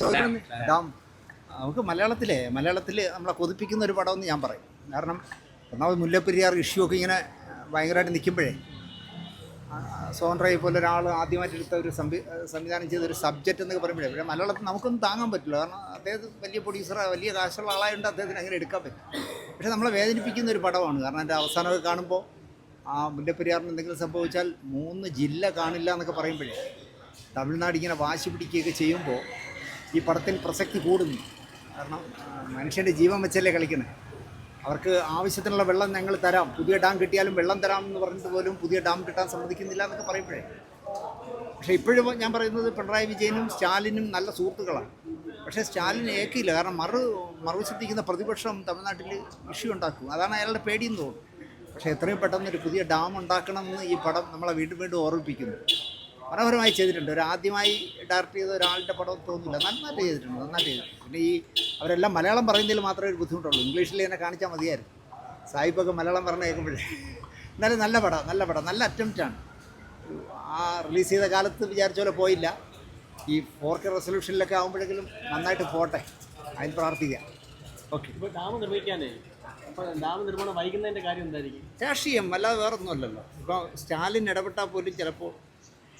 ചോദ്യം ഡാം നമുക്ക് മലയാളത്തിലെ മലയാളത്തിൽ നമ്മളെ കൊതിപ്പിക്കുന്ന ഒരു പടമെന്ന് ഞാൻ പറയും. കാരണം ഒന്നാമത് മുല്ലപ്പെരിയാർ ഇഷ്യൂ ഒക്കെ ഇങ്ങനെ ഭയങ്കരമായിട്ട് നിൽക്കുമ്പോഴേ സോൺ റൈ പോലെ ഒരാൾ ആദ്യമായിട്ട് എടുത്ത ഒരു സംവി സംവിധാനം ചെയ്ത ഒരു സബ്ജക്റ്റ് എന്നൊക്കെ പറയുമ്പോഴേ പക്ഷേ മലയാളത്തിൽ നമുക്കൊന്നും താങ്ങാൻ പറ്റില്ല. കാരണം അദ്ദേഹം വലിയ പ്രൊഡ്യൂസർ വലിയ കാശുള്ള ആളായതുകൊണ്ട് അദ്ദേഹത്തിന് അങ്ങനെ എടുക്കാൻ പറ്റും പക്ഷേ നമ്മളെ വേദനിപ്പിക്കുന്ന ഒരു പടമാണ്. കാരണം എന്റെ അവസാനമൊക്കെ കാണുമ്പോൾ ആ മുല്ലപ്പെരിയാറിന് എന്തെങ്കിലും സംഭവിച്ചാൽ മൂന്ന് ജില്ല കാണില്ല എന്നൊക്കെ പറയുമ്പോഴേ തമിഴ്നാട് ഇങ്ങനെ വാശി പിടിക്കുകയൊക്കെ ചെയ്യുമ്പോൾ ഈ പടത്തിൽ പ്രസക്തി കൂടുന്നു. കാരണം മനുഷ്യന്റെ ജീവൻ വെച്ചല്ലേ കളിക്കുന്നത്. അവർക്ക് ആവശ്യത്തിനുള്ള വെള്ളം ഞങ്ങൾ തരാം. പുതിയ ഡാം കിട്ടിയാലും വെള്ളം തരാം എന്ന് പറഞ്ഞിട്ട് പോലും പുതിയ ഡാം കിട്ടാൻ സമ്മതിക്കുന്നില്ല എന്നൊക്കെ പറയുമ്പോഴേ. പക്ഷേ ഇപ്പോഴും ഞാൻ പറയുന്നത് പിണറായി വിജയനും സ്റ്റാലിനും നല്ല സുഹൃത്തുക്കളാണ്. പക്ഷേ സ്റ്റാലിൻ ഏക്കില്ല കാരണം മറു മറുവശത്തിരിക്കുന്ന പ്രതിപക്ഷം തമിഴ്നാട്ടിൽ ഇഷ്യൂ ഉണ്ടാക്കും. അതാണ് അയാളുടെ പേടിയെന്ന് തോന്നുന്നു. പക്ഷേ എത്രയും പെട്ടെന്ന് ഒരു പുതിയ ഡാം ഉണ്ടാക്കണമെന്ന് ഈ പടം നമ്മളെ വീണ്ടും വീണ്ടും ഓർമ്മിപ്പിക്കുന്നു. മനോഹരമായി ചെയ്തിട്ടുണ്ട്. ഒരു ആദ്യമായി ഡയറക്റ്റ് ചെയ്ത ഒരാളുടെ പടം തോന്നുന്നില്ല. നന്നായിട്ട് ചെയ്തിട്ടുണ്ട് നന്നായിട്ട് ചെയ്തിട്ടുണ്ട്. പിന്നെ ഈ അവരെല്ലാം മലയാളം പറയുന്നതിൽ മാത്രമേ ഒരു ബുദ്ധിമുട്ടുള്ളൂ. ഇംഗ്ലീഷിൽ തന്നെ കാണിച്ചാൽ മതിയായിരുന്നു. സാഹിബൊക്കെ മലയാളം പറഞ്ഞ് കേൾക്കുമ്പോഴേ. എന്നാലും നല്ല പടം നല്ല പടം നല്ല അറ്റംപ്റ്റാണ് ആ റിലീസ് ചെയ്ത കാലത്ത് വിചാരിച്ച പോലെ പോയില്ല. ഈ ഫോർ കെ റെസൊല്യൂഷനിലൊക്കെ ആകുമ്പോഴെങ്കിലും നന്നായിട്ട് പോട്ടെ. അതിൽ പ്രാർത്ഥിക്കാം. ഓക്കെ ഇപ്പോൾ ഡാം നിർമ്മിക്കാനേ ഡാം നിർമ്മാണം വൈകുന്നതിന്റെ കാര്യം എന്തായിരിക്കും? രാഷ്ട്രീയം അല്ലാതെ വേറെ ഒന്നുമല്ലല്ലോ ഇപ്പോൾ സ്റ്റാലിൻ ഇടപെട്ടാൽ പോലും ചിലപ്പോൾ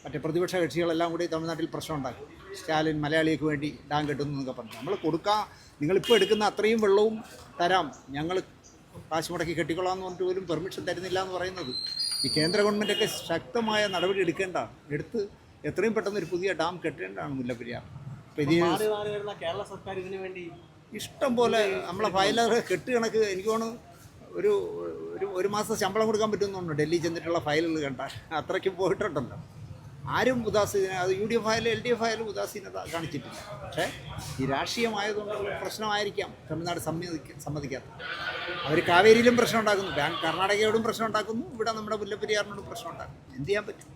മറ്റേ പ്രതിപക്ഷ കക്ഷികളെല്ലാം കൂടി തമിഴ്നാട്ടിൽ പ്രശ്നം ഉണ്ടാക്കും സ്റ്റാലിൻ മലയാളിക്ക് വേണ്ടി ഡാം കെട്ടുന്നു എന്നൊക്കെ പറഞ്ഞു. നമ്മൾ കൊടുക്കാം നിങ്ങളിപ്പോൾ എടുക്കുന്ന അത്രയും വെള്ളവും തരാം. ഞങ്ങൾ കാശ് മുടക്കി കെട്ടിക്കൊള്ളാം എന്ന് പറഞ്ഞിട്ട് പോലും പെർമിഷൻ തരുന്നില്ല എന്ന് പറയുന്നത്. ഈ കേന്ദ്ര ഗവൺമെന്റൊക്കെ ശക്തമായ നടപടി എടുക്കേണ്ട എടുത്ത് എത്രയും പെട്ടെന്ന് ഒരു പുതിയ ഡാം കെട്ടേണ്ടതാണ് മുല്ലപ്പെരിയാർ. അപ്പോൾ ഇത് കേരള സർക്കാർ ഇതിനു വേണ്ടി ഇഷ്ടം പോലെ നമ്മളെ ഫയലർ കെട്ട് കണക്ക് എനിക്ക് തോന്നുന്നു ഒരു ഒരു ഒരു മാസം ശമ്പളം കൊടുക്കാൻ പറ്റുമെന്നുണ്ട് ഡൽഹി ചെന്നിട്ടുള്ള ഫയലുകൾ കണ്ട അത്രയ്ക്ക് പോയിട്ടുണ്ടല്ലോ. ആരും ഉദാസീന അത് യു ഡി എഫ് ആയാലും എൽ ഡി എഫ് ആയാലും ഉദാസീനത കാണിച്ചിട്ടില്ല. പക്ഷേ ഈ രാഷ്ട്രീയമായതുകൊണ്ടുള്ള പ്രശ്നമായിരിക്കാം തമിഴ്നാട് സമ്മതിക്ക സമ്മതിക്കാത്തത് അവർ കാവേരിയിലും പ്രശ്നം ഉണ്ടാക്കുന്നു ബാങ്ക് കർണാടകയോടും പ്രശ്നം ഉണ്ടാക്കുന്നു ഇവിടെ നമ്മുടെ മുല്ലപ്പെരിയാറിനോടും പ്രശ്നം ഉണ്ടാക്കുന്നു. എന്ത് ചെയ്യാൻ പറ്റും?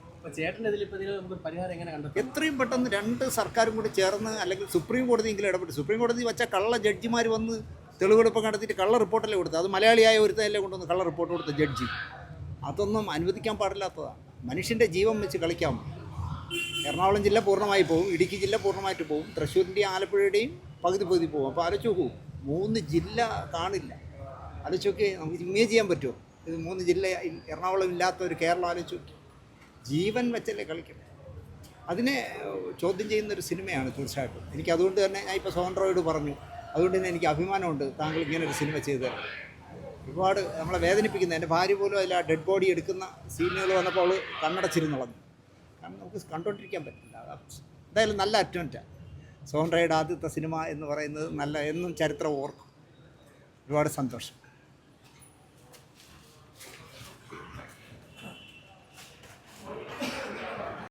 എത്രയും പെട്ടെന്ന് രണ്ട് സർക്കാരും കൂടി ചേർന്ന് അല്ലെങ്കിൽ സുപ്രീം കോടതിയെങ്കിലും ഇടപെട്ട് സുപ്രീം കോടതി വെച്ച കള്ള ജഡ്ജിമാർ വന്ന് തെളിവെടുപ്പ് നടത്തിയിട്ട് കള്ള റിപ്പോർട്ടല്ലേ കൊടുത്തത്? അത് മലയാളിയായ ഒരുത്തല്ലേ കൊണ്ടുവന്ന് കള്ള റിപ്പോർട്ട് കൊടുത്ത ജഡ്ജി? അതൊന്നും അനുവദിക്കാൻ പാടില്ലാത്തതാണ്. മനുഷ്യന്റെ ജീവൻ വെച്ച് കളിക്കാം. എറണാകുളം ജില്ല പൂർണമായി പോകും ഇടുക്കി ജില്ല പൂർണമായിട്ട് പോകും തൃശ്ശൂരിന്റെയും ആലപ്പുഴയുടെയും പകുതി പകുതി പോകും അപ്പോൾ ആലോചിച്ച് പോകും മൂന്ന് ജില്ല കാണില്ല. ആലോചിച്ചൊക്കെ നമുക്ക് ഇമേജ് ചെയ്യാൻ പറ്റുമോ? ഇത് മൂന്ന് ജില്ല എറണാകുളം ഇല്ലാത്ത ഒരു കേരളം ആലോചിച്ചു ജീവൻ വെച്ചല്ലേ കളിക്കും. അതിനെ ചോദ്യം ചെയ്യുന്ന ഒരു സിനിമയാണ് തീർച്ചയായിട്ടും. എനിക്ക് അതുകൊണ്ട് തന്നെ ഞാൻ ഇപ്പോൾ സോൺട്രോയോട് പറഞ്ഞു. അതുകൊണ്ട് തന്നെ എനിക്ക് അഭിമാനമുണ്ട് താങ്കൾ ഇങ്ങനെ ഒരു സിനിമ ചെയ്തു തരാം ഒരുപാട് നമ്മളെ വേദനിപ്പിക്കുന്ന എന്റെ ഭാര്യ പോലും അതിൽ ആ ഡെഡ് ബോഡി എടുക്കുന്ന സീനുകൾ വന്നപ്പോൾ അവൾ കണ്ണടച്ചിരുന്നുള്ളത് കാരണം നമുക്ക് കണ്ടുകൊണ്ടിരിക്കാൻ പറ്റില്ല. എന്തായാലും നല്ല അറ്റംപ്റ്റാണ് സോൺറയുടെ ആദ്യത്തെ സിനിമ എന്ന് പറയുന്നത് നല്ല എന്നും ചരിത്രം ഓർക്കും. ഒരുപാട് സന്തോഷം.